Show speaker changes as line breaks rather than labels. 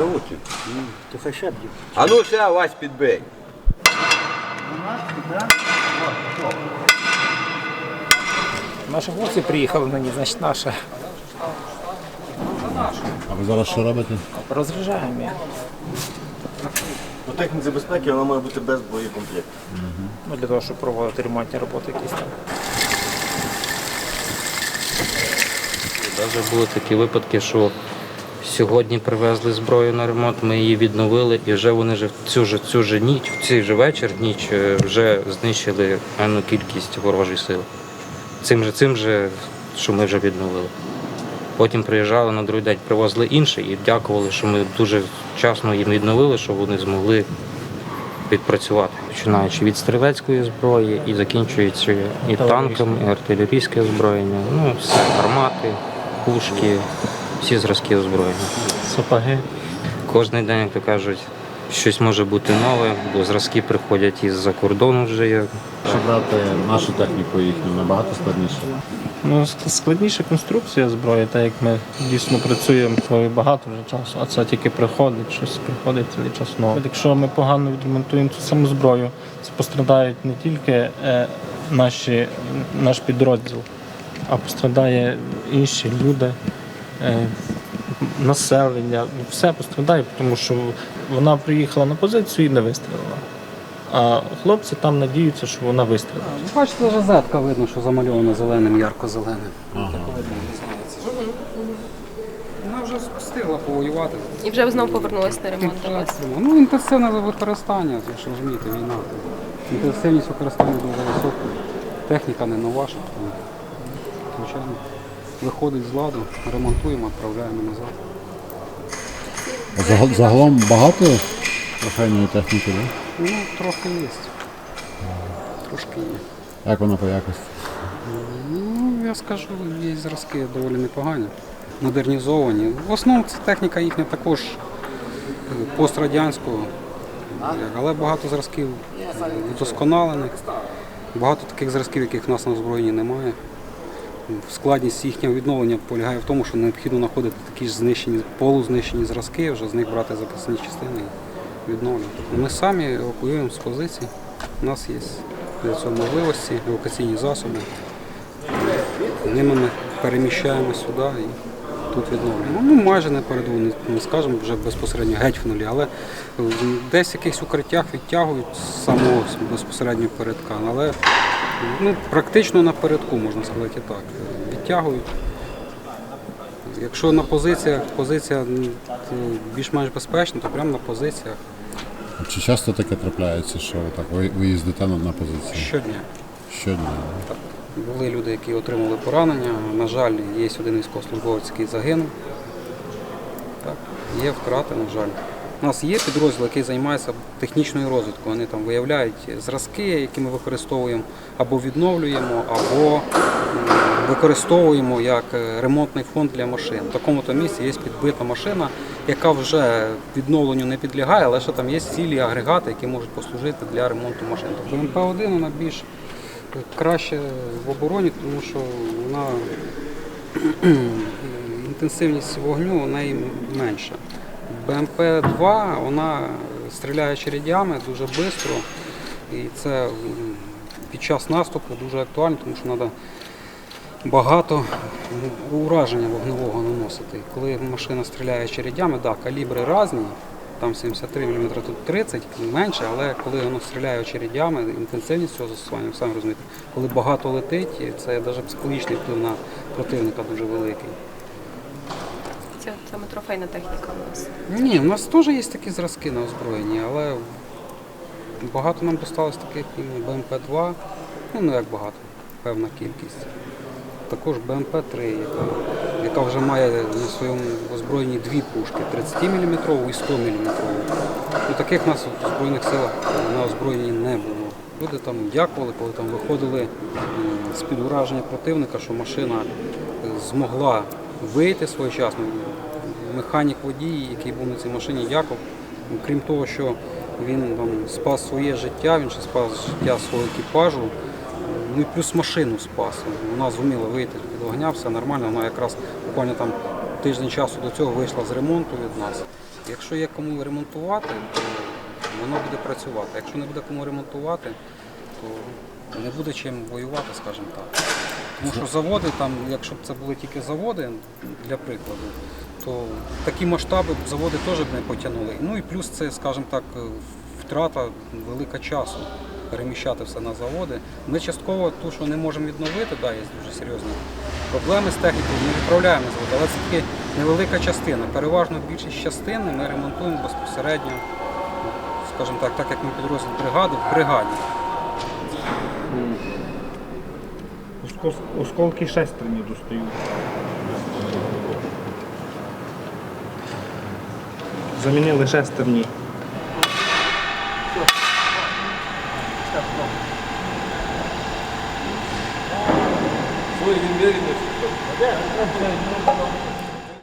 живуть.
То хай ще б'ють.
А ну ще Вась підбий.
Наші хлопці приїхали на ній, значить наша.
А ви зараз що робите?
Розряджаємо її.
По техніці безпеки вона має бути без боєкомплекту.
Ну, для того, щоб проводити ремонтні роботи якісь там.
Навіть були такі випадки, що сьогодні привезли зброю на ремонт, ми її відновили, і вже вони вже в цю ж цю ж ніч, в цей же вечір, ніч е, вже знищили певну кількість ворожої сили. Цим же, цим же, що ми вже відновили. Потім приїжджали на другий день, привозили інший і дякували, що ми дуже вчасно їм відновили, що вони змогли відпрацювати, починаючи від стрілецької зброї і закінчуючи і танками, і артилерійське озброєння, ну все, гармати, пушки, всі зразки озброєння.
Сапоги.
Кожен день, як то кажуть, щось може бути нове, бо зразки приходять із-за кордону вже є.
Якщо брати нашу техніку їхню набагато складніше.
Ну, складніша конструкція зброї, так як ми дійсно працюємо багато вже часу, а це тільки приходить, щось приходить цілий час нове. Якщо ми погано відремонтуємо цю саму зброю, це пострадають не тільки е, наші, наш підрозділ, а пострадає інші люди, населення. Все пострадає, тому що вона приїхала на позицію і не вистрілила. А хлопці там надіються, що вона вистрілить.
Бачите, вже зетка видно, що замальована зеленим, ярко-зеленим. Вона вже встигла повоювати.
І вже знову повернулася на ремонт до вас.
Ну, інтенсивне використання, ви ж розумієте, війна. Інтенсивність використання дуже висока. Техніка не новаша, тому, звичайно, виходить з ладу, ремонтуємо, відправляємо назад.
Загал- загалом багато трофейної техніки, да?
Ну, трохи є. Трошки є.
Як вона по якості?
Ну, я скажу, є зразки доволі непогані, модернізовані. В основному це техніка їхня також е, пострадянського, але багато зразків вдосконалених, багато таких зразків, яких в нас на озброєнні немає. Складність їхнього відновлення полягає в тому, що необхідно знаходити такі ж знищені, полузнищені зразки, вже з них брати запасні частини і відновлювати. Ми самі евакуюємо з позицій. У нас є для цього можливості, евакуаційні засоби. Ними ми переміщаємо сюди і тут відновлюємо. Ну, майже на передову, не, не скажемо вже безпосередньо геть в нулі, але десь в якихось укриттях відтягують самого безпосередньо передка. Але ну, практично на передку, можна сказати так. Відтягують. Якщо на позиціях позиція більш-менш безпечна, то прямо на позиціях
А Чи часто таке трапляється, що так ви, ви їздите на, на позиції?
щодня.
Щодня.
Так. Були люди, які отримали поранення. На жаль, є один військовослужбовець, який загинув. Так. Є втрати, на жаль. У нас є підрозділ, який займається технічною розвиткою. Вони там виявляють зразки, які ми використовуємо або відновлюємо, або використовуємо як е, ремонтний фонд для машин. В такому то місці є підбита машина, яка вже відновленню не підлягає, але ще там є цілі агрегати, які можуть послужити для ремонту машин. Тобто МП-1 вона більш краще в обороні, тому що вона інтенсивність вогню у неї менша. БМП-2 вона стріляє чередями дуже швидко, і це під час наступу дуже актуально, тому що треба багато ураження вогневого наносити. Коли машина стріляє чередями, да, калібри різні, там 73 мм, тут 30 менше, але коли воно стріляє очередями, інтенсивність цього застосування, самі розумієте, коли багато летить, це навіть психологічний вплив на противника дуже великий.
Трофейна техніка у нас.
Ні, у нас теж є такі зразки на озброєнні, але багато нам досталось таких і БМП-2, ну не як багато, певна кількість. Також БМП-3, яка, яка вже має на своєму озброєнні дві пушки 30 мм і 100 мм. Ну, таких нас в Збройних силах на озброєнні не було. Люди там дякували, коли там виходили з-під ураження противника, що машина е, змогла вийти своєчасно. Механік водій, який був на цій машині, Яков, крім того, що він там спас своє життя, він ще спас життя свого екіпажу. Ну і плюс машину спас. Вона зуміла вийти від вогня, все нормально. Вона якраз буквально там тиждень часу до цього вийшла з ремонту від нас. Якщо є кому ремонтувати, то воно буде працювати. Якщо не буде кому ремонтувати, то не буде чим воювати, скажімо так. Тому що заводи, там, якщо б це були тільки заводи, для прикладу, то такі масштаби заводи теж б не потягнули. Ну і плюс це, скажімо так, втрата велика часу переміщати все на заводи. Ми частково ту, що не можемо відновити, да, є дуже серйозні проблеми з технікою, ми відправляємо на завод, але це таки невелика частина. Переважно більшість частини ми ремонтуємо безпосередньо, скажімо так, так як ми підрозділ бригади, в бригаді.
Осколки шестерні достають. Замінили шестерні.
Свої відмірності.